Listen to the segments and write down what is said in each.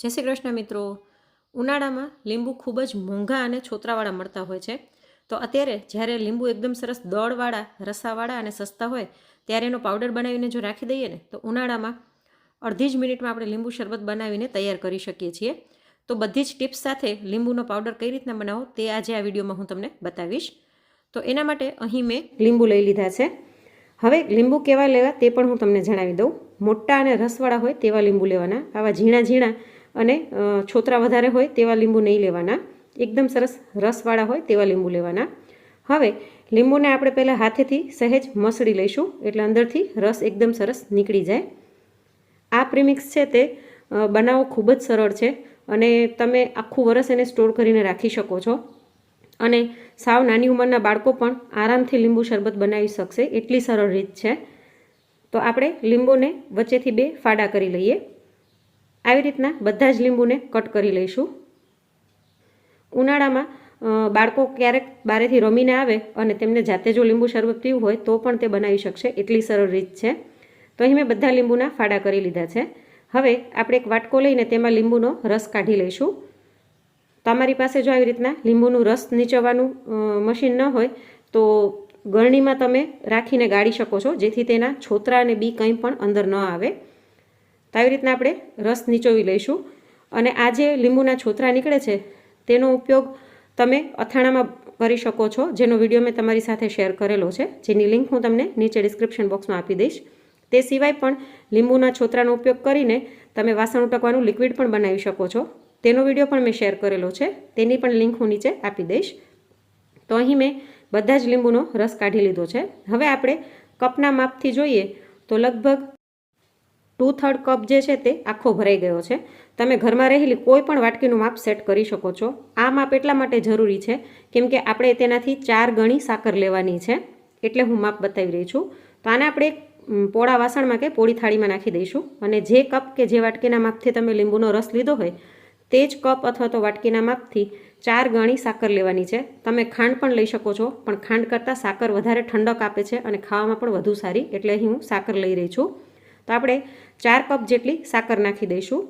જય શ્રી કૃષ્ણ મિત્રો. ઉનાળામાં લીંબુ ખૂબ જ મોંઘા અને છોતરાવાળા મળતા હોય છે. તો અત્યારે જ્યારે લીંબુ એકદમ સરસ દળવાળા, રસાવાળા અને સસ્તા હોય, ત્યારે એનો પાવડર બનાવીને જો રાખી દઈએ ને, તો ઉનાળામાં અડધી જ મિનિટમાં આપણે લીંબુ શરબત બનાવીને તૈયાર કરી શકીએ છીએ. તો બધી જ ટિપ્સ સાથે લીંબુનો પાવડર કઈ રીતના બનાવો તે આજે આ વિડીયોમાં હું તમને બતાવીશ. તો એના માટે અહીં મેં લીંબુ લઈ લીધા છે. હવે લીંબુ કેવા લેવા તે પણ હું તમને જણાવી દઉં. મોટા અને રસવાળા હોય તેવા લીંબુ લેવાના. આવા ઝીણા ઝીણા અને છોતરા વધારે હોય તેવા લીંબુ નહીં લેવાના. એકદમ સરસ રસવાળા હોય તેવા લીંબુ લેવાના. હવે, લીંબુને આપણે પહેલાં હાથેથી સહેજ મસળી લઈશું, એટલે અંદરથી રસ એકદમ સરસ નીકળી જાય. આ પ્રીમિક્સ છે તે બનાવવો ખૂબ જ સરળ છે અને તમે આખું વરસ એને સ્ટોર કરીને રાખી શકો છો. અને સાવ નાની ઉંમરના બાળકો પણ આરામથી લીંબુ શરબત બનાવી શકશે. એટલી સરળ રીત છે. તો આપણે લીંબુને વચ્ચેથી બે ફાડા કરી લઈએ. આવી રીતના બધા જ લીંબુને કટ કરી લઈશું. ઉનાળામાં બાળકો ક્યારેક બારેથી રમીને આવે અને તેમને જાતે જો લીંબુ શરબત પીવું હોય તો પણ તે બનાવી શકશે. એટલી સરળ રીત છે. તો અહીં મેં બધા લીંબુના ફાડા કરી લીધા છે. હવે આપણે એક વાટકો લઈને તેમાં લીંબુનો રસ કાઢી લઈશું. તમારી પાસે જો આવી રીતના લીંબુનું રસ નીચવવાનું મશીન ન હોય તો ગરણીમાં તમે રાખીને ગાળી શકો છો, જેથી તેના છોતરા અને બી કંઈ પણ અંદર ન આવે. તો આવી રીતના આપણે રસ નીચોવી લઈશું. અને આ જે લીંબુના છોતરા નીકળે છે, તેનો ઉપયોગ તમે અથાણામાં કરી શકો છો. જેનો વીડિયો મેં તમારી સાથે શેર કરેલો છે, જેની લિંક હું તમને નીચે ડિસ્ક્રિપ્શન બોક્સમાં આપી દઈશ. તે સિવાય પણ લીંબુના છોતરાનો ઉપયોગ કરીને તમે વાસણ ઉટકવાનું લિક્વિડ પણ બનાવી શકો છો. તેનો વીડિયો પણ મેં શેર કરેલો છે, તેની પણ લિંક હું નીચે આપી દઈશ. તો અહીં મેં બધા જ લીંબુનો રસ કાઢી લીધો છે. હવે આપણે કપના માપથી જોઈએ તો લગભગ ટુ થર્ડ કપ જે છે તે આખો ભરાઈ ગયો છે. તમે ઘરમાં રહેલી કોઈ પણ વાટકીનું માપ સેટ કરી શકો છો. આ માપ એટલા માટે જરૂરી છે કેમ કે આપણે તેનાથી ચાર ગણી સાકર લેવાની છે. એટલે હું માપ બતાવી રહી છું. તો આને આપણે પોળા વાસણમાં કે પોળી થાળીમાં નાખી દઈશું. અને જે કપ કે જે વાટકીના માપથી તમે લીંબુનો રસ લીધો હોય, તે જ કપ અથવા તો વાટકીના માપથી ચાર ગણી સાકર લેવાની છે. તમે ખાંડ પણ લઈ શકો છો, પણ ખાંડ કરતાં સાકર વધારે ઠંડક આપે છે અને ખાવામાં પણ વધુ સારી. એટલે અહીં હું સાકર લઈ રહી છું. તો આપણે ચાર કપ જેટલી સાકર નાખી દઈશું.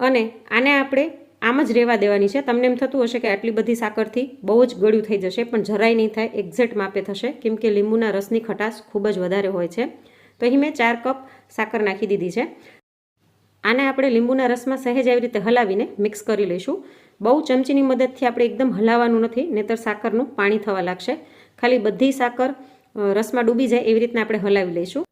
અને આને આપણે આમ જ રહેવા દેવાની છે. તમને એમ થતું હશે કે આટલી બધી સાકરથી બહુ જ ગળ્યું થઈ જશે, પણ જરાય નહીં થાય. એક્ઝેક્ટ માપે થશે. કેમ કે લીંબુના રસની ખટાશ ખૂબ જ વધારે હોય છે. તો અહીં મેં ચાર કપ સાકર નાખી દીધી છે. આને આપણે લીંબુના રસમાં સહેજ આવી રીતે હલાવીને મિક્સ કરી લઈશું. બહુ ચમચીની મદદથી આપણે એકદમ હલાવવાનું નથી, નહીતર સાકરનું પાણી થવા લાગશે. ખાલી બધી સાકર રસમાં ડૂબી જાય એવી રીતના આપણે હલાવી લઈશું.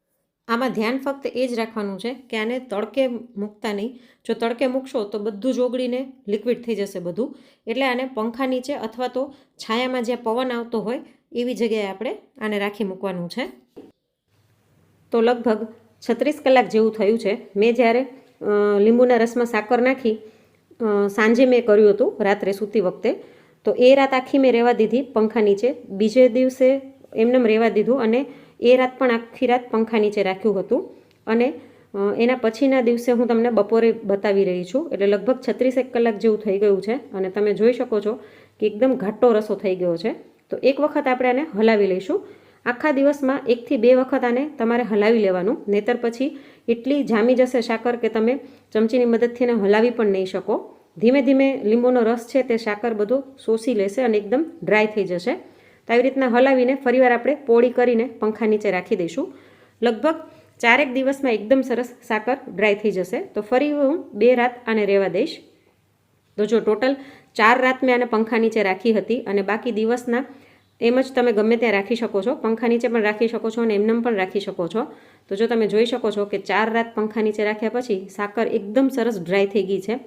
આમાં ધ્યાન ફક્ત એ જ રાખવાનું છે કે આને તડકે મૂકતા નહીં. જો તડકે મૂકશો તો બધું જ ઓગળીને લિક્વિડ થઈ જશે બધું. એટલે આને પંખા નીચે અથવા તો છાયામાં જ્યાં પવન આવતો હોય એવી જગ્યાએ આપણે આને રાખી મૂકવાનું છે. તો લગભગ છત્રીસ કલાક જેવું થયું છે. મેં જ્યારે લીંબુના રસમાં સાકર નાખી સાંજે મેં કર્યું હતું, રાત્રે સૂતી વખતે. તો એ રાત આખી મેં રહેવા દીધી પંખા નીચે. બીજે દિવસે એમનેમ રહેવા દીધું અને એ રાત પણ આખી રાત પંખા નીચે રાખ્યું હતું. અને એના પછીના દિવસે હું તમને બપોરે બતાવી રહી છું. એટલે લગભગ છત્રીસેક કલાક જેવું થઈ ગયું છે. અને તમે જોઈ શકો છો કે એકદમ ઘાટો રસો થઈ ગયો છે. તો એક વખત આપણે આને હલાવી લઈશું. આખા દિવસમાં એકથી બે વખત આને તમારે હલાવી લેવાનું. નહીતર પછી એટલી જામી જશે સાકર કે તમે ચમચીની મદદથી એને હલાવી પણ નહીં શકો. ધીમે ધીમે લીંબુનો રસ છે તે સાકર બધો શોષી લેશે અને એકદમ ડ્રાય થઈ જશે. તો આવી રીતના હલાવીને ફરીવાર આપણે પોળી કરીને પંખા નીચે રાખી દઈશું. લગભગ ચારેક દિવસમાં એકદમ સરસ સાકર ડ્રાય થઈ જશે. તો ફરી હું બે રાત આને રહેવા દઈશ. તો જો ટોટલ ચાર રાત મેં આને પંખા નીચે રાખી હતી અને બાકી દિવસના એમ જ તમે ગમે ત્યાં રાખી શકો છો. પંખા નીચે પણ રાખી શકો છો અને એમનેમ પણ રાખી શકો છો. તો જો તમે જોઈ શકો છો કે ચાર રાત પંખા નીચે રાખ્યા પછી સાકર એકદમ સરસ ડ્રાય થઈ ગઈ છે.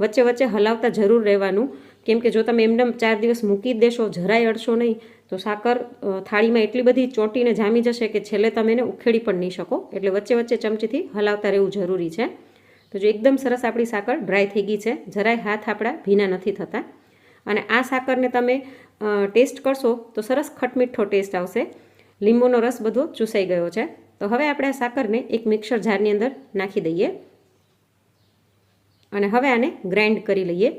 વચ્ચે વચ્ચે હલાવતા જરૂર રહેવાનું. કેમ કે જો તમે એમનેમ ચાર દિવસ મૂકી દેશો, જરાય અડશો નહીં. તો સાકર થાળીમાં એટલી બધી ચોંટીને જામી જશે કે છેલ્લે તમે એને ઉખેડી પણ નહીં શકો. એટલે વચ્ચે વચ્ચે ચમચીથી હલાવતા રહેવું જરૂરી છે. તો જો એકદમ સરસ આપણી સાકર ડ્રાય થઈ ગઈ છે, જરાય હાથ આપણા ભીના નથી થતા. અને આ સાકરને તમે ટેસ્ટ કરશો તો સરસ ખટમીઠો ટેસ્ટ આવશે. લીંબુનો રસ બધો ચૂસાઈ ગયો છે. તો હવે આપણે આ સાકરને એક મિક્સર જારની અંદર નાખી દઈએ. અને હવે આને ગ્રાઇન્ડ કરી લઈએ.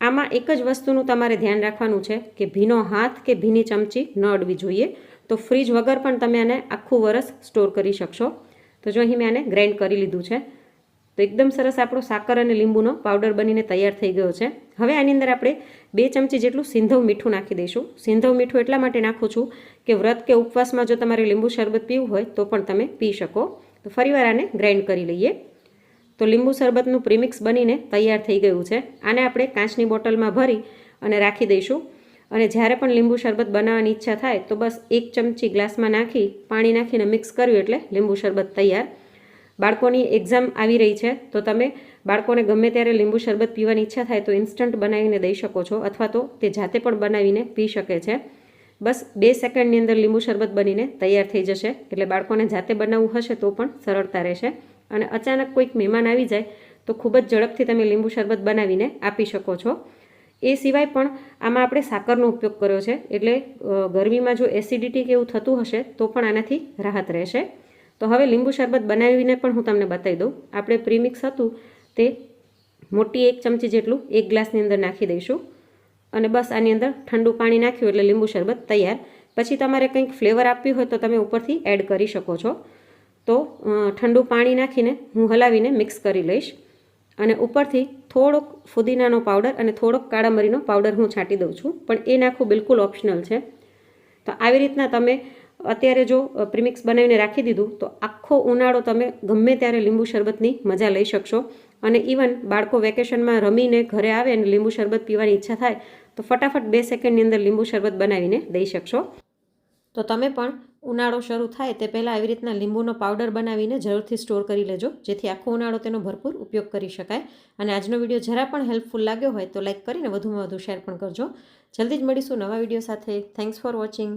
આમાં એક જ વસ્તુનું તમારે ધ્યાન રાખવાનું છે કે ભીનો હાથ કે ભીની ચમચી ન અડવી જોઈએ. તો ફ્રીજ વગર પણ તમે આને આખું વરસ સ્ટોર કરી શકશો. તો જો અહીં મેં આને ગ્રાઇન્ડ કરી લીધું છે. તો એકદમ સરસ આપણો સાકર અને લીંબુનો પાવડર બનીને તૈયાર થઈ ગયો છે. હવે આની અંદર આપણે બે ચમચી જેટલું સિંધવ મીઠું નાખી દઈશું. સિંધવ મીઠું એટલા માટે નાખું છું કે વ્રત કે ઉપવાસમાં જો તમારે લીંબુ શરબત પીવું હોય તો પણ તમે પી શકો. તો ફરીવાર આને ગ્રાઇન્ડ કરી લઈએ. તો લીંબુ શરબતનું પ્રીમિક્સ બનીને તૈયાર થઈ ગયું છે. આને આપણે કાચની બોટલમાં ભરી અને રાખી દઈશું. અને જ્યારે પણ લીંબુ શરબત બનાવવાની ઈચ્છા થાય તો બસ એક ચમચી ગ્લાસમાં નાખી પાણી નાખીને મિક્સ કર્યું એટલે લીંબુ શરબત તૈયાર. બાળકોની એક્ઝામ આવી રહી છે તો તમે બાળકોને ગમે ત્યારે લીંબુ શરબત પીવાની ઈચ્છા થાય તો ઇન્સ્ટન્ટ બનાવીને દઈ શકો છો અથવા તો તે જાતે પણ બનાવીને પી શકે છે. બસ બે સેકન્ડની અંદર લીંબુ શરબત બનીને તૈયાર થઈ જશે એટલે બાળકોને જાતે બનાવવું હશે તો પણ સરળતા રહેશે. અને અચાનક કોઈક મહેમાન આવી જાય, તો ખૂબ જ ઝડપથી તમે લીંબુ શરબત બનાવીને આપી શકો છો. એ સિવાય પણ આમાં આપણે સાકરનો ઉપયોગ કર્યો છે. એટલે ગરમીમાં જો એસિડિટી કે એવું થતું હશે, તો પણ આનાથી રાહત રહેશે. તો હવે લીંબુ શરબત બનાવીને પણ હું તમને બતાવી દઉં. આપણે પ્રીમિક્સ હતું તે મોટી એક ચમચી જેટલું એક ગ્લાસની અંદર નાખી દઈશું. અને બસ આની અંદર ઠંડુ પાણી નાખ્યું એટલે લીંબુ શરબત તૈયાર. પછી તમારે કંઈક ફ્લેવર આપવી હોય તો તમે ઉપરથી એડ કરી શકો છો. તો ઠંડુ પાણી નાખીને હું હલાવીને મિક્સ કરી લઈશ. અને ઉપરથી થોડોક ફુદીનાનો પાવડર અને થોડોક કાળા મરીનો પાવડર હું છાંટી દઉં છું. પણ એ નાખવું બિલકુલ ઓપ્શનલ છે. તો આવી રીતના તમે અત્યારે જો પ્રીમિક્સ બનાવીને રાખી દીધું, તો આખો ઉનાળો તમે ગમે ત્યારે લીંબુ શરબતની મજા લઈ શકશો. અને ઇવન બાળકો વેકેશનમાં રમીને ઘરે આવે અને લીંબુ શરબત પીવાની ઈચ્છા થાય, તો ફટાફટ બે સેકન્ડની અંદર લીંબુ શરબત બનાવીને દઈ શકશો. તો તમે પણ ઉનાળો શરૂ થાય તે પહેલાં આવી રીતના લીંબુનો પાવડર બનાવીને જરૂરથી સ્ટોર કરી લેજો. જેથી આખો ઉનાળો તેનો ભરપૂર ઉપયોગ કરી શકાય. અને આજનો વીડિયો જરા પણ હેલ્પફુલ લાગ્યો હોય તો લાઇક કરીને વધુમાં વધુ શેર પણ કરજો. જલ્દી જ મળીશું નવા વીડિયો સાથે. Thanks for watching